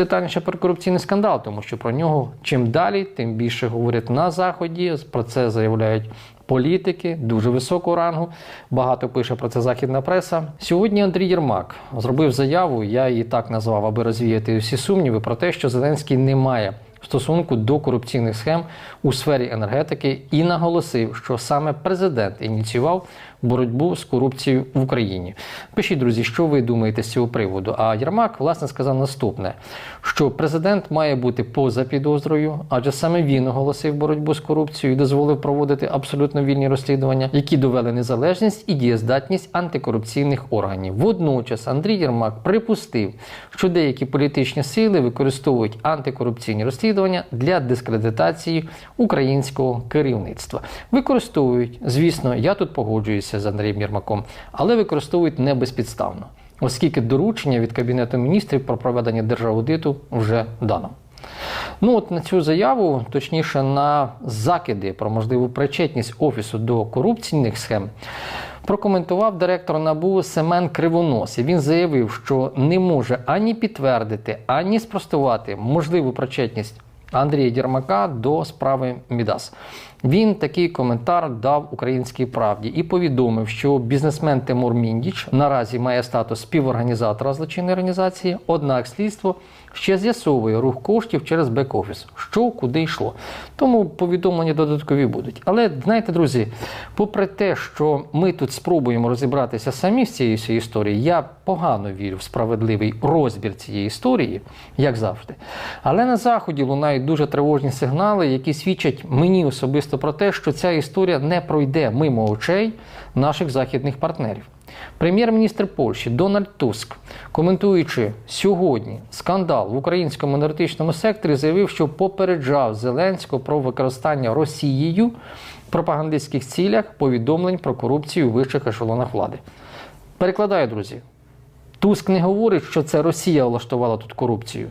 Детальніше про корупційний скандал, тому що про нього чим далі, тим більше говорять на заході. Про це заявляють політики дуже високого рангу. Багато пише про це західна преса. Сьогодні Андрій Єрмак зробив заяву. Я її так назвав, аби розвіяти всі сумніви про те, що Зеленський не має стосунку до корупційних схем у сфері енергетики і наголосив, що саме президент ініціював боротьбу з корупцією в Україні. Пишіть, друзі, що ви думаєте з цього приводу? А Єрмак власне сказав наступне: що президент має бути поза підозрою, адже саме він оголосив боротьбу з корупцією і дозволив проводити абсолютно вільні розслідування, які довели незалежність і дієздатність антикорупційних органів. Водночас Андрій Єрмак припустив, що деякі політичні сили використовують антикорупційні розслідування для дискредитації українського керівництва. Використовують, звісно, я тут погоджуюся з Андрієм Єрмаком, але використовують не безпідставно, оскільки доручення від Кабінету міністрів про проведення держаудиту вже дано. Ну от на цю заяву, точніше на закиди про можливу причетність офісу до корупційних схем, прокоментував директор НАБУ Семен Кривонос. Він заявив, що не може ані підтвердити, ані спростувати можливу причетність Андрія Єрмака до справи Мідас. Він такий коментар дав українській правді і повідомив, що бізнесмен Тимур Міндіч наразі має статус співорганізатора злочинної організації, однак слідство ще з'ясовує рух коштів через бек-офіс, що куди йшло. Тому повідомлення додаткові будуть. Але знаєте, друзі, попри те, що ми тут спробуємо розібратися самі з цією історією, я погано вірю в справедливий розбір цієї історії, як завжди. Але на заході лунають дуже тривожні сигнали, які свідчать мені особисто про те, що ця історія не пройде мимо очей наших західних партнерів. Прем'єр-міністр Польщі Дональд Туск, коментуючи сьогодні скандал в українському енергетичному секторі, заявив, що попереджав Зеленського про використання Росією в пропагандистських цілях повідомлень про корупцію у вищих ешелонах влади. Перекладаю, друзі. Туск не говорить, що це Росія влаштувала тут корупцію,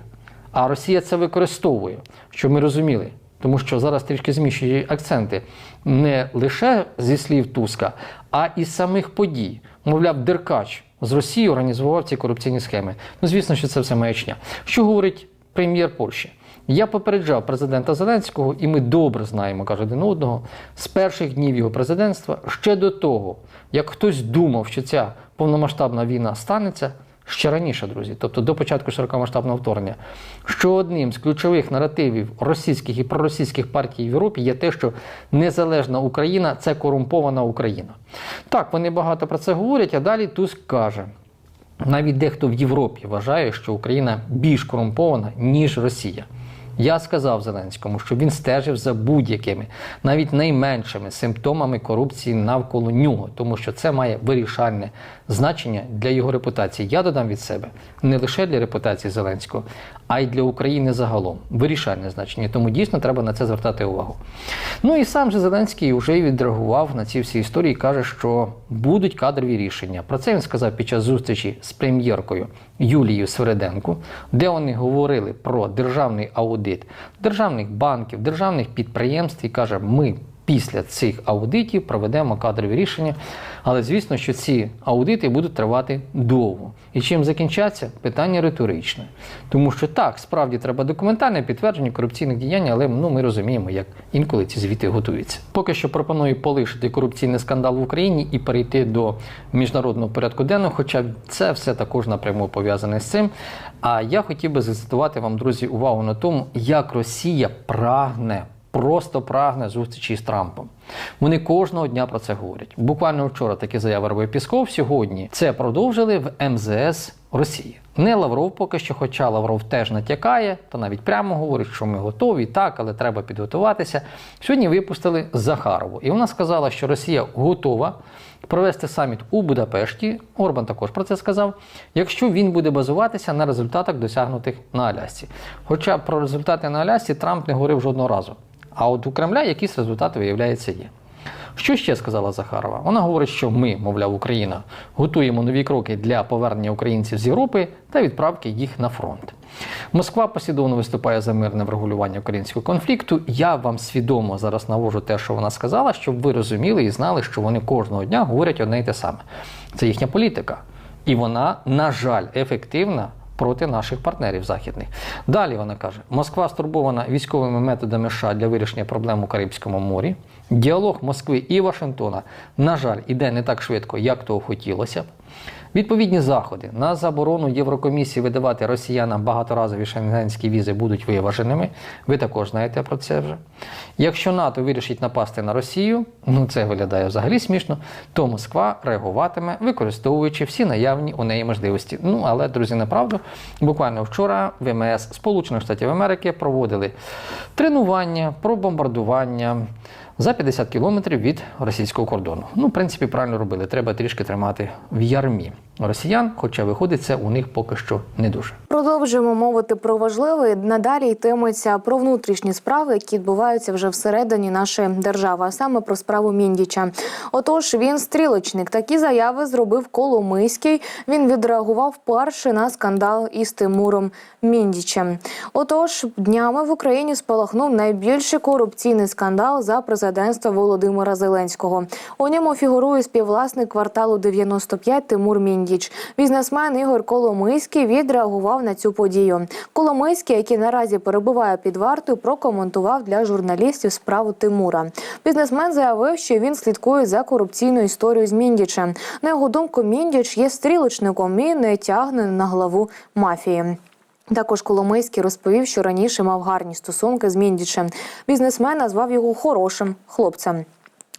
а Росія це використовує, щоб ми розуміли. Тому що зараз трішки зміщують акценти не лише зі слів Туска, а і самих подій. Мовляв, Деркач з Росії організував ці корупційні схеми. Ну, звісно, що це все маячня. Що говорить прем'єр Польщі? Я попереджав президента Зеленського, і ми добре знаємо, каже один одного, з перших днів його президентства, ще до того, як хтось думав, що ця повномасштабна війна станеться. Ще раніше, друзі, тобто до початку широкомасштабного вторгнення, що одним з ключових наративів російських і проросійських партій в Європі є те, що незалежна Україна це корумпована Україна. Так, вони багато про це говорять, а далі Туск каже. Навіть дехто в Європі вважає, що Україна більш корумпована, ніж Росія. Я сказав Зеленському, що він стежив за будь-якими, навіть найменшими симптомами корупції навколо нього, тому що це має вирішальне значення для його репутації. Я додам від себе не лише для репутації Зеленського, а й для України загалом. Вирішальне значення. Тому дійсно треба на це звертати увагу. Ну і сам же Зеленський вже відреагував на ці всі історії. каже, що будуть кадрові рішення. Про це він сказав під час зустрічі з прем'єркою Юлією Свереденко, де вони говорили про державний аудит державних банків, державних підприємств і каже, ми. Після цих аудитів проведемо кадрові рішення, але звісно, що ці аудити будуть тривати довго. І чим закінчаться? Питання риторичне. Тому що так, справді треба документальне підтвердження корупційних діянь, але ну, ми розуміємо, як інколи ці звіти готуються. Поки що пропоную полишити корупційний скандал в Україні і перейти до міжнародного порядку денного, хоча це все також напряму пов'язане з цим. А я хотів би зацитувати вам, друзі, увагу на тому, як Росія прагне просто прагне зустрічі з Трампом. Вони кожного дня про це говорять. Буквально вчора такі заяви робив Пісков. Сьогодні це продовжили в МЗС Росії. Не Лавров поки що, хоча Лавров теж натякає, та навіть прямо говорить, що ми готові, так, але треба підготуватися. Сьогодні випустили Захарову, і вона сказала, що Росія готова провести саміт у Будапешті. Орбан також про це сказав. Якщо він буде базуватися на результатах, досягнутих на Алясці. Хоча про результати на Алясці Трамп не говорив жодного разу. А от у Кремля якісь результати, виявляється, є. Що ще сказала Захарова? Вона говорить, що ми, мовляв, Україна, готуємо нові кроки для повернення українців з Європи та відправки їх на фронт. Москва послідовно виступає за мирне врегулювання українського конфлікту. Я вам свідомо зараз навожу те, що вона сказала, щоб ви розуміли і знали, що вони кожного дня говорять одне й те саме. Це їхня політика. І вона, на жаль, ефективна проти наших партнерів західних. Далі вона каже: Москва стурбована військовими методами США для вирішення проблем у Карибському морі. Діалог Москви і Вашингтона, на жаль, іде не так швидко, як того хотілося б. Відповідні заходи на заборону Єврокомісії видавати росіянам багаторазові шенгенські візи будуть виваженими. Ви також знаєте про це вже. Якщо НАТО вирішить напасти на Росію, ну це виглядає взагалі смішно, то Москва реагуватиме, використовуючи всі наявні у неї можливості. Ну але, друзі, направду, буквально вчора ВМС Сполучених Штатів Америки проводили тренування про бомбардування за 50 кілометрів від російського кордону. Ну, в принципі, правильно робили. Треба трішки тримати в ярмі росіян, хоча виходить це у них поки що не дуже. Продовжуємо мовити про важливе. Надалі йтиметься про внутрішні справи, які відбуваються вже всередині нашої держави, а саме про справу Міндіча. Отож, він стрілочник. Такі заяви зробив Коломийський. Він відреагував перший на скандал із Тимуром Міндічем. Отож, днями в Україні спалахнув найбільший корупційний скандал за президентства Володимира Зеленського. У ньому фігурує співвласник кварталу 95 Тимур Міндіч. Бізнесмен Ігор Коломийський відреагував на цю подію. Коломийський, який наразі перебуває під вартою, прокоментував для журналістів справу Тимура. Бізнесмен заявив, що він слідкує за корупційною історією з Міндічем. На його думку, Міндіч є стрілочником і не тягне на главу мафії. Також Коломийський розповів, що раніше мав гарні стосунки з Міндічем. Бізнесмен назвав його хорошим хлопцем.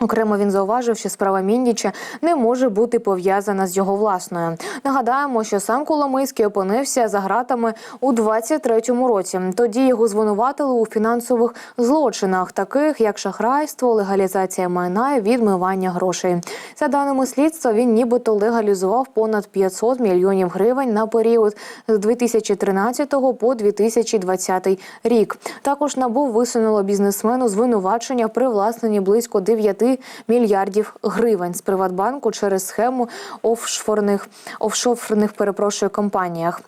Окремо він зауважив, що справа Міндіча не може бути пов'язана з його власною. Нагадаємо, що сам Коломийський опинився за гратами у 23-му році. Тоді його звинуватили у фінансових злочинах, таких як шахрайство, легалізація майна і відмивання грошей. За даними слідства, він нібито легалізував понад 500 мільйонів гривень на період з 2013 по 2020 рік. Також набу висунуло бізнесмену звинувачення в привласненні близько 9 мільярдів гривень з Приватбанку через схему офшорних офшорних перепрошую компаніях.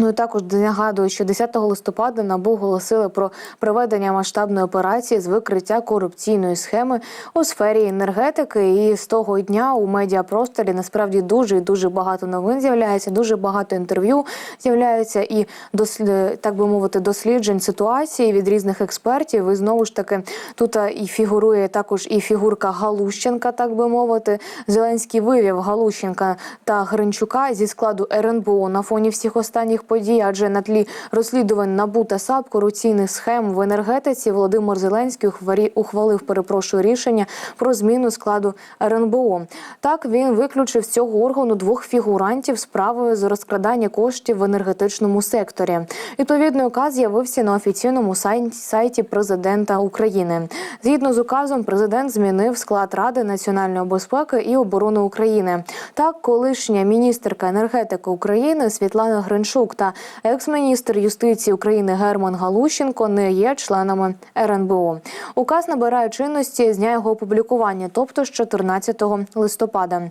Ну і також нагадую, що 10 листопада НАБУ оголосили про проведення масштабної операції з викриття корупційної схеми у сфері енергетики. І з того дня у медіапросторі насправді дуже і дуже багато новин з'являється, дуже багато інтерв'ю з'являється і дослі- так би мовити, досліджень ситуації від різних експертів. І знову ж таки тут і фігурує також і фігурка Галущенка, так би мовити. Зеленський вивів Галущенка та Гринчука зі складу РНБО на фоні всіх останніх подій, адже на тлі розслідувань НАБУ та САП корупційних схем в енергетиці Володимир Зеленський ухвалив перепрошую рішення про зміну складу РНБО. Так він виключив з цього органу двох фігурантів справою з розкрадання коштів в енергетичному секторі. Відповідний указ з'явився на офіційному сайті- сайті президента України. Згідно з указом, президент змінив склад Ради національної безпеки і оборони України. Так, колишня міністерка енергетики України Світлана Гринчук та екс-міністр юстиції України Герман Галущенко не є членами РНБО. Указ набирає чинності з дня його опублікування, тобто з 14 листопада.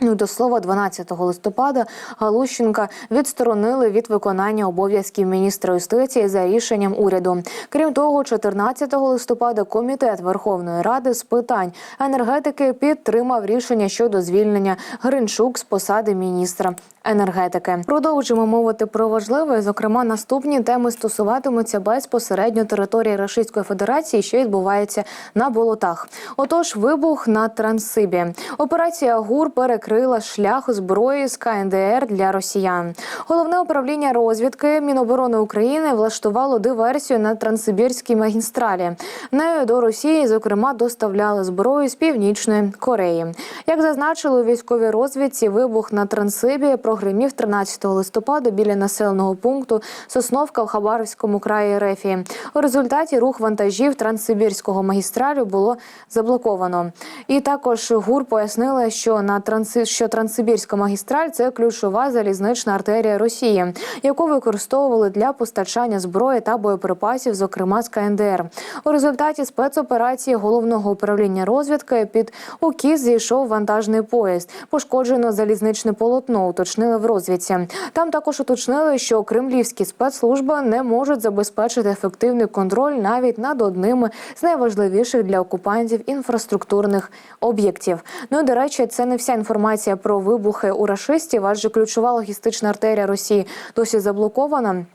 Ну, до слова, 12 листопада Галущенка відсторонили від виконання обов'язків міністра юстиції за рішенням уряду. Крім того, 14 листопада комітет Верховної Ради з питань енергетики підтримав рішення щодо звільнення Гринчук з посади міністра енергетики. Продовжимо мовити про важливе. Зокрема, наступні теми стосуватимуться безпосередньо території Російської Федерації, що відбувається на болотах. Отож, вибух на Транссибі. Операція ГУР перекрила шлях зброї з КНДР для росіян. Головне управління розвідки Міноборони України влаштувало диверсію на Транссибірській магістралі. Нею до Росії, зокрема, доставляли зброю з північної Кореї. Як зазначили у військовій розвідці, вибух на Транссибі прогримів 13 листопада біля населеного пункту Сосновка в Хабаровському краї Рефії. У результаті рух вантажів Транссибірського магістралю було заблоковано. І також ГУР пояснила, що на Транси... що Транссибірська магістраль це ключова залізнична артерія Росії, яку використовували для постачання зброї та боєприпасів, зокрема з КНДР. У результаті спецоперації головного управління розвідки під укіс зійшов вантажний поїзд. Пошкоджено залізничне полотно. Уточнили в розвідці. Там також уточнили, що кремлівські спецслужби не можуть забезпечити ефективний контроль навіть над одними з найважливіших для окупантів інфраструктурних об'єктів. Ну і, до речі, це не вся інформація. Інформація про вибухи у рашистів, адже ключова логістична артерія Росії досі заблокована.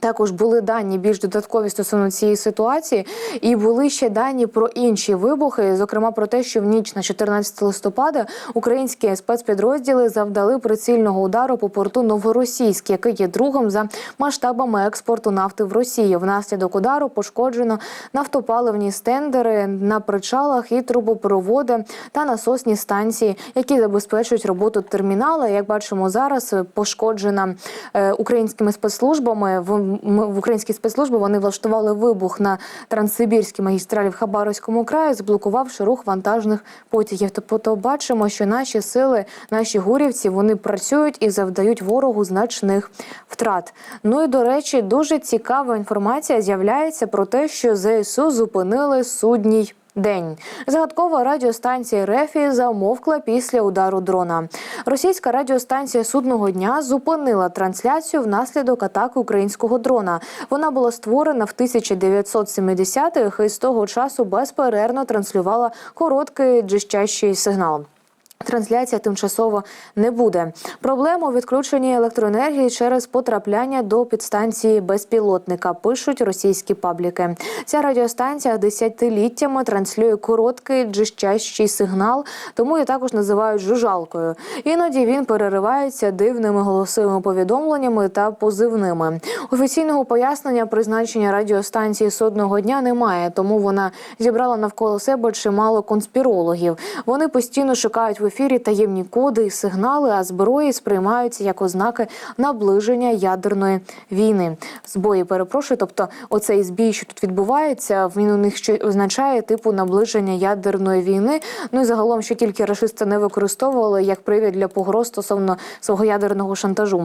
Також були дані більш додаткові стосовно цієї ситуації, і були ще дані про інші вибухи, зокрема про те, що в ніч на 14 листопада українські спецпідрозділи завдали прицільного удару по порту Новоросійськ, який є другом за масштабами експорту нафти в Росію. Внаслідок удару пошкоджено нафтопаливні стендери на причалах і трубопроводи та насосні станції, які забезпечують роботу термінала. Як бачимо зараз, пошкоджена е, українськими спецслужбами в, в українські спецслужби вони влаштували вибух на транссибірській магістралі в Хабаровському краї, заблокувавши рух вантажних потягів. Тобто бачимо, що наші сили, наші гурівці, вони працюють і завдають ворогу значних втрат. Ну і до речі, дуже цікава інформація з'являється про те, що ЗСУ зупинили судній. День загадкова радіостанція Рефі замовкла після удару дрона. Російська радіостанція судного дня зупинила трансляцію внаслідок атаки українського дрона. Вона була створена в 1970-х і з того часу безперервно транслювала короткий джищащий сигнал. Трансляція тимчасово не буде. Проблема у відключенні електроенергії через потрапляння до підстанції безпілотника. Пишуть російські пабліки. Ця радіостанція десятиліттями транслює короткий джищащий сигнал, тому її також називають жужалкою. Іноді він переривається дивними голосовими повідомленнями та позивними. Офіційного пояснення призначення радіостанції судного дня немає, тому вона зібрала навколо себе чимало конспірологів. Вони постійно шукають в ефірі таємні коди і сигнали, а зброї сприймаються як ознаки наближення ядерної війни. Збої перепрошую, тобто оцей збій, що тут відбувається, він у них ще означає типу наближення ядерної війни. Ну і загалом, що тільки рашисти не використовували як привід для погроз стосовно свого ядерного шантажу.